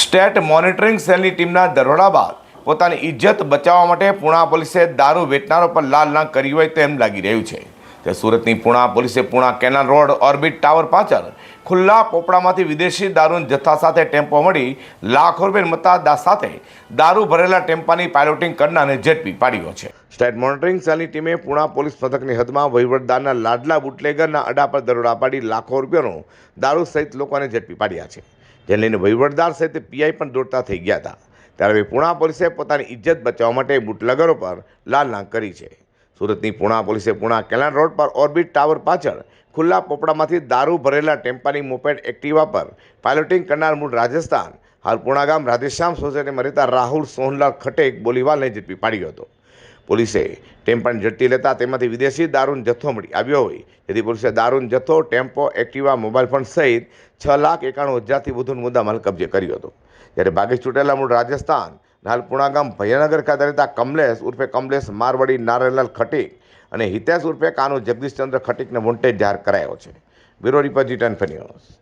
State monitoring સેલની ટીમના દરોડા બાદ પોતાની ઇજ્જત બચાવવા માટે પુણા પોલીસે દારૂ વેચનારો પર લાલ ના કરી હોય તેમ લાગી રહ્યું છે. તે સુરતની પુણા પોલીસે Puna canal road Orbit tower પાછળ ખુલ્લા પોપડામાંથી વિદેશી દારૂના જથ્થા સાથે ટેમ્પો મળી લાખો રૂપિયા મતાદા સાથે દારૂ ભરેલા ટેમ્પાની પાયલોટિંગ કરનારને ઝડપી પાડ્યો છે. સ્ટેટ મોનિટરિંગ સેલની ટીમે પુણા પોલીસ મથકની હદમાં વહીવટદારના લાડલા બુટલેગરના અડા પર દરોડા પાડી લાખો રૂપિયાનો દારૂ સહિત લોકોને ઝડપી પાડ્યા છે. જેને લઈને વહીવટદાર સહિત પીઆઈ પણ દોડતા થઈ ગયા હતા. ત્યારે પૂણા પોલીસે પોતાની ઇજ્જત બચાવવા માટે બુટલગરો પર લાલનાંગ કરી છે. સુરતની પુણા પોલીસે પુણા કેલાન રોડ પર ઓર્બિટ ટાવર પાછળ ખુલ્લા પોપડામાંથી દારૂ ભરેલા ટેમ્પાની મોપેડ એક્ટિવા પર પાયલોટિંગ કરનાર મૂળ રાજસ્થાન, હાલ પૂણા ગામ રાધેશ્યામ સોસાયટીમાં રહેતા રાહુલ સોહનલાલ ખટેક બોલીવાલને ઝડપી પાડ્યો હતો. પોલીસે ટેમ્પાને ઝડપી લેતા તેમાંથી વિદેશી દારૂનો જથ્થો મળી આવ્યો હોય. જેથી પોલીસે દારૂનો જથ્થો, ટેમ્પો, એક્ટિવા, મોબાઈલ ફોન સહિત છ લાખ એકાણું હજારથી વધુનો મુદ્દામાલ કબજે કર્યો હતો. જ્યારે ભાગી છૂટેલા મૂળ રાજસ્થાન, હાલ પુણા ગામ ભૈયાનગર ખાતે રહેતા કમલેશ ઉર્ફે કમલેશ મારવાડી નારાયણલાલ ખટીક અને હિતેશ ઉર્ફે કાનુ જગદીશચંદ્ર ખટીકને મોન્ટેજ જાહેર કરાયો છે. Bureau report G ten news.